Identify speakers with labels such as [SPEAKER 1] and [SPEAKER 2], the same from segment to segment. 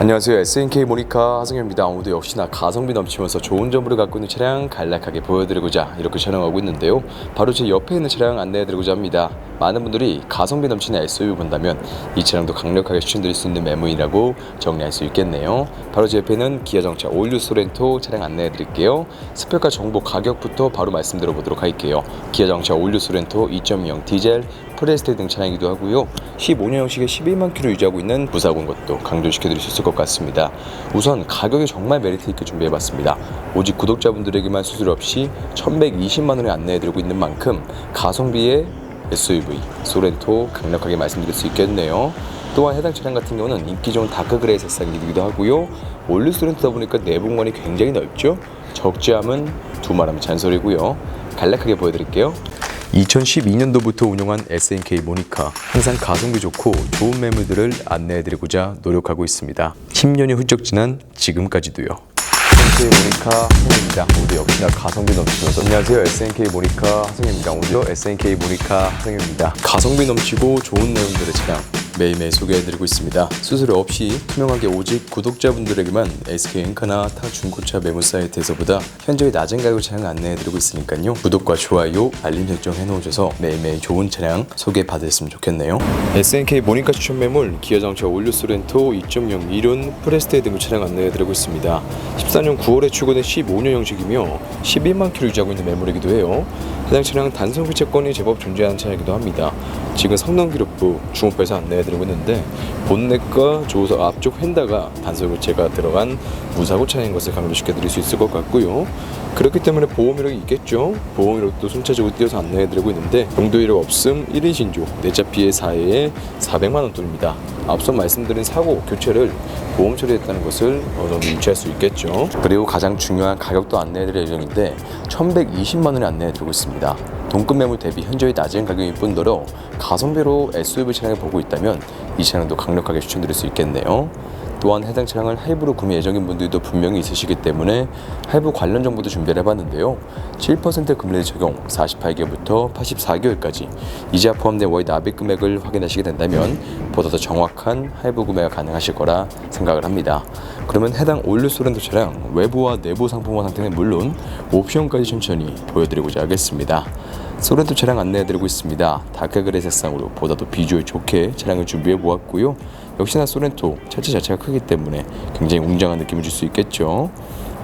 [SPEAKER 1] 안녕하세요. SNK 모니카 하승현입니다. 오늘도 역시나 가성비 넘치면서 좋은 점으로 갖고 있는 차량 간략하게 보여드리고자 이렇게 촬영하고 있는데요. 바로 제 옆에 있는 차량 안내해드리고자 합니다 많은 분들이 가성비 넘치는 SUV 본다면 이 차량도 강력하게 추천드릴 수 있는 매물이라고 정리할 수 있겠네요. 바로 제 옆에는 기아 정차 올류 소렌토 차량 안내해 드릴게요. 스펙과 정보 가격부터 바로 말씀드려 보도록 할게요. 기아 정차 올류 소렌토 2.0 디젤 프레스테 등 차량이기도 하고요. 15년형식의 11만 킬로 유지하고 있는 무사고인 것도 강조시켜 드릴 수 있을 것 같습니다. 우선 가격이 정말 메리트 있게 준비해 봤습니다. 오직 구독자분들에게만 수술 없이 1120만 원에 안내해 드리고 있는 만큼 가성비의 SUV 소렌토 강력하게 말씀드릴 수 있겠네요. 또한 해당 차량 같은 경우는 인기 좋은 다크 그레이 색상이기도 하고요. 올류 소렌토다 보니까 내부 공간이 굉장히 넓죠. 적재함은 두말하면 잔소리고요. 간략하게 보여드릴게요. 2012년도부터 운영한 SNK 모니카 항상 가성비 좋고 좋은 매물들을 안내해드리고자 노력하고 있습니다. 10년이 훌쩍 지난 지금까지도요. SNK 모니카 하승입니다. 모두 역시나 가성비 넘치면서 안녕하세요. SNK 모니카 하승입니다. 오늘도 SNK 모니카 하승입니다. 가성비 넘치고 좋은 내용들의 차량 매일매일 소개해드리고 있습니다. 수수료 없이 투명하게 오직 구독자분들에게만 SK 엔카나 타 중고차 매물 사이트에서보다 현저히 낮은 가격 차량 안내해드리고 있으니까요. 구독과 좋아요, 알림 설정 해놓으셔서 매일매일 좋은 차량 소개받으셨으면 좋겠네요. SNK 모니카 추천 매물 기아 장차 올류 소렌토 2.0 이륜 프레스테 등급 차량 안내해드리고 있습니다. 14년 9월에 출고된 15년 형식이며 11만 킬로 유지하고 있는 매물이기도 해요. 해당 차량은 단순 교체권이 제법 존재하는 차량이기도 합니다. 지금 성능 기록부 중업에서 안내해드리고 있는데 본넷과 조수석 앞쪽 휀다가 단순 교체가 들어간 무사고 차량인 것을 강조시켜드릴 수 있을 것 같고요. 그렇기 때문에 보험 이력이 있겠죠. 보험 이력도 순차적으로 띄어서 안내해드리고 있는데 용도 이력 없음 1인 신조 내차 피해 사회에 400만 원 돈입니다. 앞서 말씀드린 사고 교체를 보험 처리했다는 것을 어느 정도 유추할 수 있겠죠. 그리고 가장 중요한 가격도 안내해드릴 예정인데 1,120만 원에 안내해드리고 있습니다. 동급 매물 대비 현저히 낮은 가격일 뿐더러 가성비로 SUV 차량을 보고 있다면 이 차량도 강력하게 추천드릴 수 있겠네요. 또한 해당 차량을 할부로 구매 예정인 분들도 분명히 있으시기 때문에 할부 관련 정보도 준비를 해봤는데요. 7% 금리 적용 48개월부터 84개월까지 이자 포함된 월 납입 금액을 확인하시게 된다면 보다 더 정확한 할부 구매가 가능하실 거라 생각을 합니다. 그러면 해당 올류 소렌토 차량 외부와 내부 상품화 상태는 물론 옵션까지 천천히 보여드리고자 하겠습니다. 소렌토 차량 안내해드리고 있습니다. 다크그레이 색상으로 보다 더 비주얼 좋게 차량을 준비해 보았고요. 역시나 소렌토 차체 자체가 크기 때문에 굉장히 웅장한 느낌을 줄 수 있겠죠.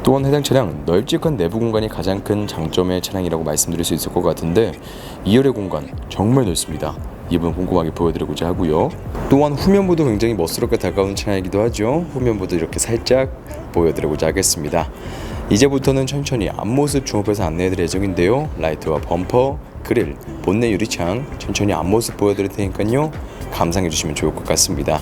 [SPEAKER 1] 또한 해당 차량 널찍한 내부 공간이 가장 큰 장점의 차량이라고 말씀드릴 수 있을 것 같은데 2열의 공간 정말 넓습니다. 이 부분 꼼꼼하게 보여드리고자 하고요. 또한 후면부도 굉장히 멋스럽게 다가오는 차량이기도 하죠. 후면부도 이렇게 살짝 보여드리고자 하겠습니다. 이제부터는 천천히 앞모습 중업해서 안내해드릴 예정인데요. 라이트와 범퍼, 그릴, 본넷 유리창 천천히 앞모습 보여드릴 테니까요. 감상해 주시면 좋을 것 같습니다.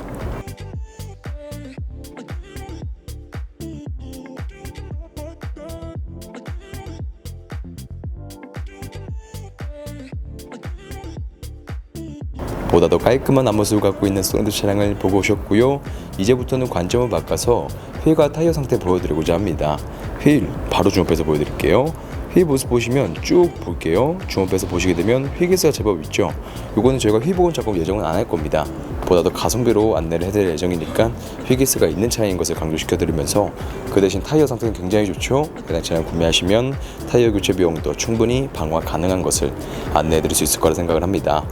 [SPEAKER 1] 보다 더 깔끔한 앞모습을 갖고 있는 소렌토 차량을 보고 오셨고요. 이제부터는 관점을 바꿔서 휠과 타이어 상태 보여드리고자 합니다. 휠 바로 주목해서 보여드릴게요. 휠 모습 보시면 쭉 볼게요. 주목해서 보시게 되면 휠기스가 제법 있죠. 이거는 저희가 휠복원 작업 예정은 안 할 겁니다. 보다 더 가성비로 안내를 해드릴 예정이니까 휠기스가 있는 차량인 것을 강조시켜드리면서 그 대신 타이어 상태는 굉장히 좋죠. 해당 차량 구매하시면 타이어 교체 비용도 충분히 방화 가능한 것을 안내해드릴 수 있을 거라 생각을 합니다.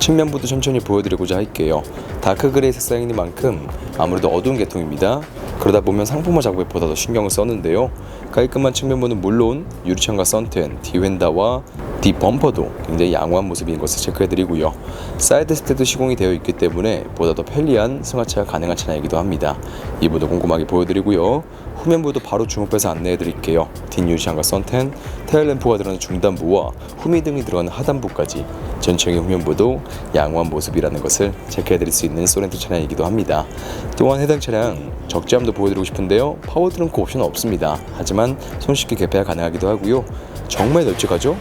[SPEAKER 1] 측면부도 천천히 보여드리고자 할게요. 다크 그레이 색상인 만큼 아무래도 어두운 계통입니다. 그러다 보면 상품화 작업에 보다 더 신경을 썼는데요. 깔끔한 측면부는 물론 유리창과 선텐, 뒤휀다와 뒤 범퍼도 굉장히 양호한 모습인 것을 체크해드리고요. 사이드 스텝도 시공이 되어 있기 때문에 보다 더 편리한 승하차가 가능한 차량이기도 합니다. 이부도 꼼꼼하게 보여드리고요. 후면부도 바로 주목해서 안내해드릴게요. 뒷유리창과 선텐, 테일램프가 들어가는 중단부와 후미등이 들어가는 하단부까지 전체적인 후면부도 양호한 모습이라는 것을 체크해드릴 수 있는 소렌토 차량이기도 합니다. 또한 해당 차량 적재함도 보여드리고 싶은데요. 파워 트렁크 옵션은 없습니다. 하지만 손쉽게 개폐가 가능하기도 하고요. 정말 널찍하죠?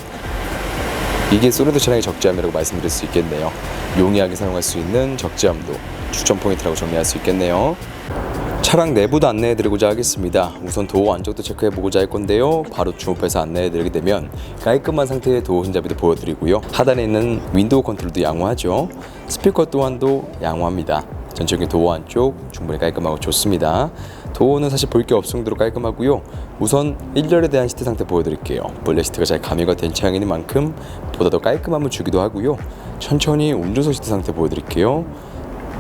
[SPEAKER 1] 이게 소렌토 차량의 적재함이라고 말씀드릴 수 있겠네요. 용이하게 사용할 수 있는 적재함도 추천 포인트라고 정리할 수 있겠네요. 차량 내부도 안내해드리고자 하겠습니다. 우선 도어 안쪽도 체크해보고자 할 건데요. 바로 주목해서 안내해드리게 되면 깔끔한 상태의 도어 손잡이도 보여드리고요. 하단에 있는 윈도우 컨트롤도 양호하죠. 스피커 또한도 양호합니다. 전적인 도어 안쪽 충분히 깔끔하고 좋습니다. 도어는 사실 볼 게 없을 정도로 깔끔하고요. 우선 1열에 대한 시트 상태 보여드릴게요. 블랙 시트가 잘 가미가 된 차량인 만큼 보다 더 깔끔함을 주기도 하고요. 천천히 운전석 시트 상태 보여드릴게요.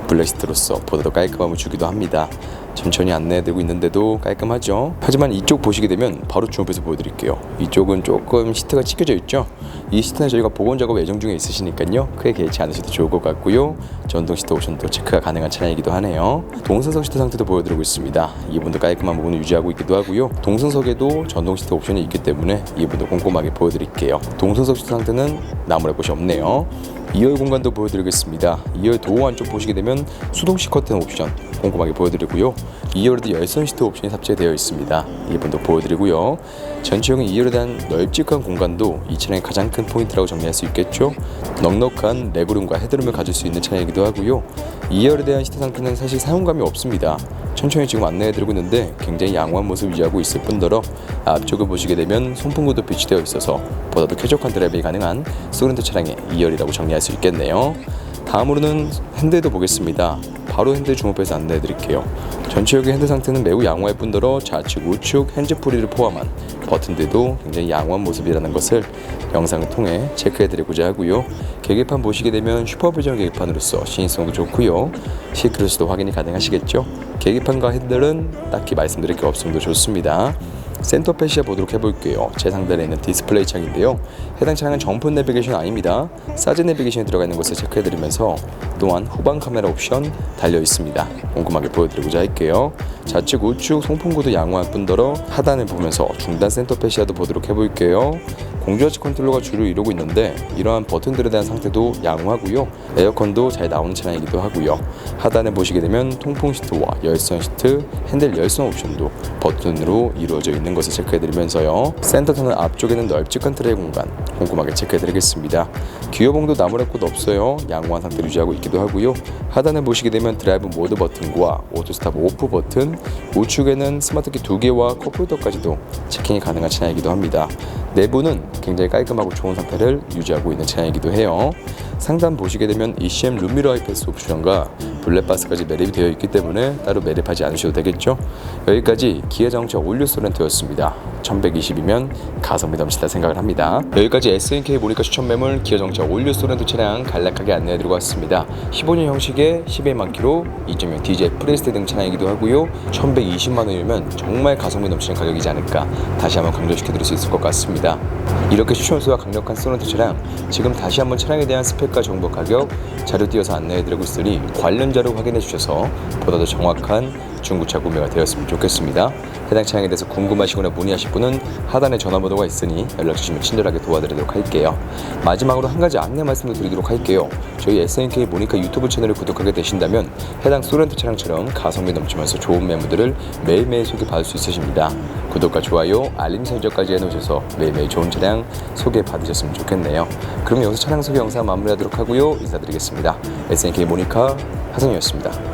[SPEAKER 1] 블랙시트로서 보다 더 깔끔함을 주기도 합니다. 천천히 안내해드리고 있는데도 깔끔하죠. 하지만 이쪽 보시게 되면 바로 주목해서 보여드릴게요. 이쪽은 조금 시트가 찢겨져 있죠. 이 시트는 저희가 복원 작업 예정 중에 있으시니까요. 크게 개의치 않으셔도 좋을 것 같고요. 전동 시트 옵션도 체크가 가능한 차량이기도 하네요. 동승석 시트 상태도 보여드리고 있습니다. 이분도 깔끔한 부분을 유지하고 있기도 하고요. 동승석에도 전동 시트 옵션이 있기 때문에 이분도 꼼꼼하게 보여드릴게요. 동승석 시트 상태는 나무랄 곳이 없네요. 2열 공간도 보여드리겠습니다. 2열 도어 안쪽 보시게 되면 수동식 커튼 옵션 꼼꼼하게 보여드리고요. 2열에도 열선 시트 옵션이 탑재되어 있습니다. 이분도 보여드리고요. 전체적인 2열에 대한 널찍한 공간도 이 차량의 가장 큰 포인트라고 정리할 수 있겠죠. 넉넉한 레그룸과 헤드룸을 가질 수 있는 차량이기도 하고요. 2열에 대한 시트 상태는 사실 사용감이 없습니다. 천천히 지금 안내해드리고 있는데 굉장히 양호한 모습 유지하고 있을 뿐더러 앞쪽을 보시게 되면 송풍구도 비치되어 있어서 보다 더 쾌적한 드라이빙이 가능한 소렌토 차량의 2열이라고 정리할 수 있겠네요. 다음으로는 핸들도 보겠습니다. 바로 핸들 주목해서 안내해 드릴게요. 전체적인 핸들 상태는 매우 양호할 뿐더러 좌측, 우측 핸즈프리를 포함한 버튼들도 굉장히 양호한 모습이라는 것을 영상을 통해 체크해 드리고자 하고요. 계기판 보시게 되면 슈퍼비전 계기판으로서 시인성도 좋고요. 시크릿도 확인이 가능하시겠죠. 계기판과 핸들은 딱히 말씀드릴 게 없음도 좋습니다. 센터 패시아 보도록 해볼게요. 제 상단에 있는 디스플레이 창인데요. 해당 차량은 정품 내비게이션 아닙니다. 사진 내비게이션이 들어가 있는 것을 체크해드리면서 또한 후방 카메라 옵션 달려 있습니다. 꼼꼼하게 보여드리고자 할게요. 좌측 우측 송풍구도 양호할 뿐더러 하단을 보면서 중단 센터 패시아도 보도록 해볼게요. 공조하치 컨트롤러가 주를 이루고 있는데 이러한 버튼들에 대한 상태도 양호하고요. 에어컨도 잘 나오는 차량이기도 하고요. 하단에 보시게 되면 통풍 시트와 열선 시트, 핸들 열선 옵션도 버튼으로 이루어져 있는 것을 체크해드리면서요. 센터 터널 앞쪽에는 널찍한 트레이 공간 꼼꼼하게 체크해드리겠습니다. 기어봉도 나무랄 곳 없어요. 양호한 상태 유지하고 있기도 하고요. 하단에 보시게 되면 드라이브 모드 버튼과 오토스탑 오프 버튼, 우측에는 스마트키 두 개와 컵홀더까지도 체킹이 가능한 차량이기도 합니다. 내부는 굉장히 깔끔하고 좋은 상태를 유지하고 있는 차량이기도 해요. 상단 보시게 되면 ECM 룸미러 하이패스 옵션과 블랙박스까지 매립이 되어 있기 때문에 따로 매립하지 않으셔도 되겠죠. 여기까지 기아 자동차 올류 소렌토였습니다. 1120이면 가성비 넘치다 생각을 합니다. 여기까지 SNK 모니카 추천 매물 기아 자동차 올류 소렌토 차량 간략하게 안내해드리고 왔습니다. 15년 형식의 11만 킬로, 2.0 DJ 프레스테 등 차량이기도 하고요. 1120만 원이면 정말 가성비 넘치는 가격이지 않을까 다시 한번 강조시켜드릴 수 있을 것 같습니다. 이렇게 추천수와 강력한 소렌토 차량 지금 다시 한번 차량에 대한 스펙 과 정보 가격 자료 띄어서 안내해드리고 있으니 관련 자료 확인해 주셔서 보다 더 정확한 중고차 구매가 되었으면 좋겠습니다. 해당 차량에 대해서 궁금하시거나 문의하실 분은 하단에 전화번호가 있으니 연락 주시면 친절하게 도와드리도록 할게요. 마지막으로 한 가지 안내 말씀도 드리도록 할게요. 저희 SNK 모니카 유튜브 채널을 구독하게 되신다면 해당 소렌토 차량처럼 가성비 넘치면서 좋은 매물들을 매일매일 소개받을 수 있으십니다. 구독과 좋아요, 알림 설정까지 해놓으셔서 매일매일 좋은 차량 소개 받으셨으면 좋겠네요. 그럼 여기서 차량 소개 영상 마무리하도록 하고요. 인사드리겠습니다. SNK 모니카 하성이었습니다.